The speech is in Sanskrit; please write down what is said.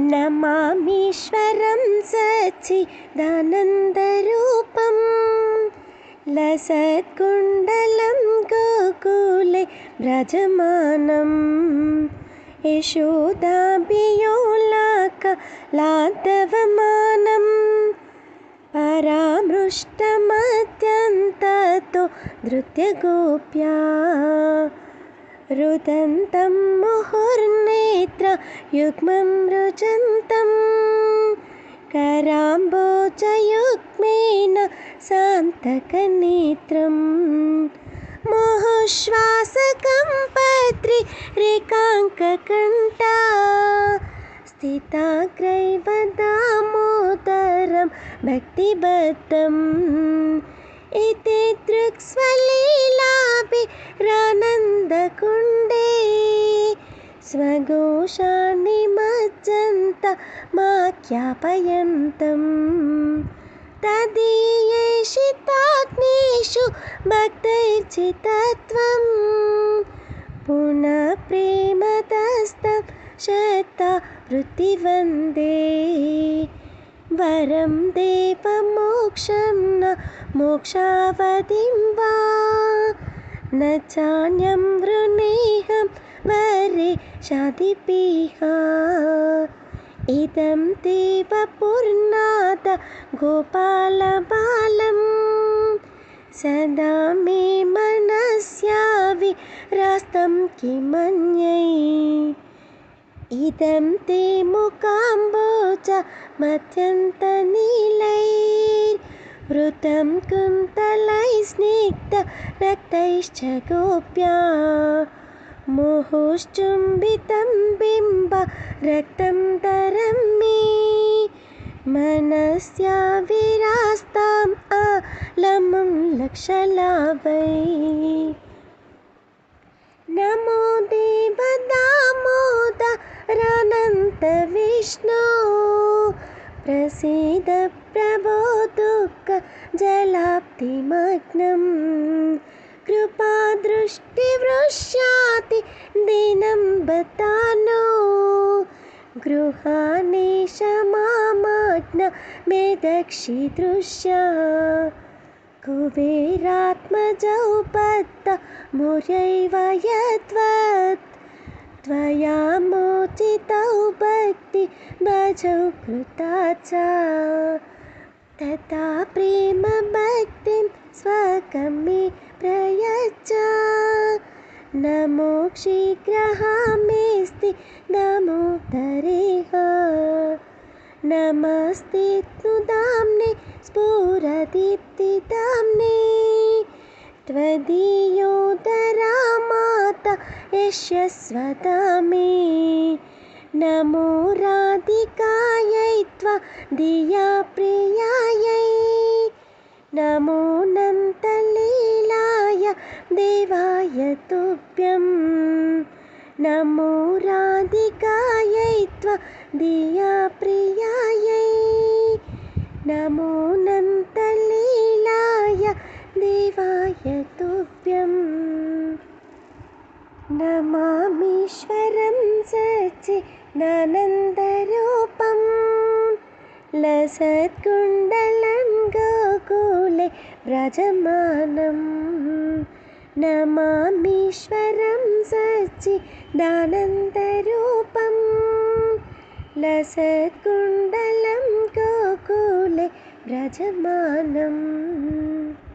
नमामीश्वरं सच्चिदानन्दरूपं लसत्कुण्डलं गोकुले व्रजमानं यशोदाभियोलाकलाद्धवमानं परामृष्टमत्यन्ततो धृत्यगोप्या रुदन्तं मुहुर्नेत्रयुग्मं रुजन्तं। कराम्बोजयुग्मेन सान्तकनेत्रं। मुहुश्वासकं पत्रिरेकाङ्ककण्ठा स्थिताग्रैव दामोदरं भक्तिबद्धम्। इति दृक्स्वलीलाभिरानन्दकुण्डे स्वघोषाणि मज्जन्त माख्यापयन्तं तदीयेषिताग्नेषु भक्तैर्चितत्वं पुनः प्रेमदस्तं शता वृत्तिवन्दे। वरं देवमोक्षं न मोक्षावधिं वा? न चान्यं वृणेहं वरे शादिपिह इदं देवपूर्णाद गोपालबालं सदा मे मनस्याविरास्तं किमन्यै इदं ते मुकाम्बोज मध्यन्तनीलैर्वृतं कुन्तलैः स्निग्धरक्तैश्च गोप्या। मुहुश्चुम्बितं बिम्ब रक्तं तरं मे मनस्याविरास्ताम् आलमुं लक्षलाभै नमो देवदामोदरानन्तविष्णो प्रसीद प्रभो दुःखजलाब्धिमग्नं कृपादृष्टिवृष्याति दिनं बतानो। गृहाणेश मामाज्ञ मे दक्षिदृश्या कुबेरात्मजौ बद्ध मुरैव यद्वत्। त्वया मोचितौ भक्ति भजौ कृता च। तथा प्रेमभक्तिं स्वकं मे प्रयच्छ। नमो शीघ्रहामेस्ति नमो दरेह नमस्ते तुदाम्ने स्फुरदीप्तिदाम्ने। त्वदीयोदरा माता यशस्वदामे। नमो राधिकायै त्वदीया प्रियायै नमो नन्तलीलाय देवाय तुभ्यं। नमो राधिकायै त्वदीया प्रियायै। नमो नन्तलीलाय देवाय तुभ्यं। नमामीश्वरं सच्चिदानन्दरूपं लसत्कुण्डलं गोकुले व्रजमानं नमामीश्वरं सच्चिदानन्दरूपं लसत्कुण्डलं गोकुले व्रजमानम्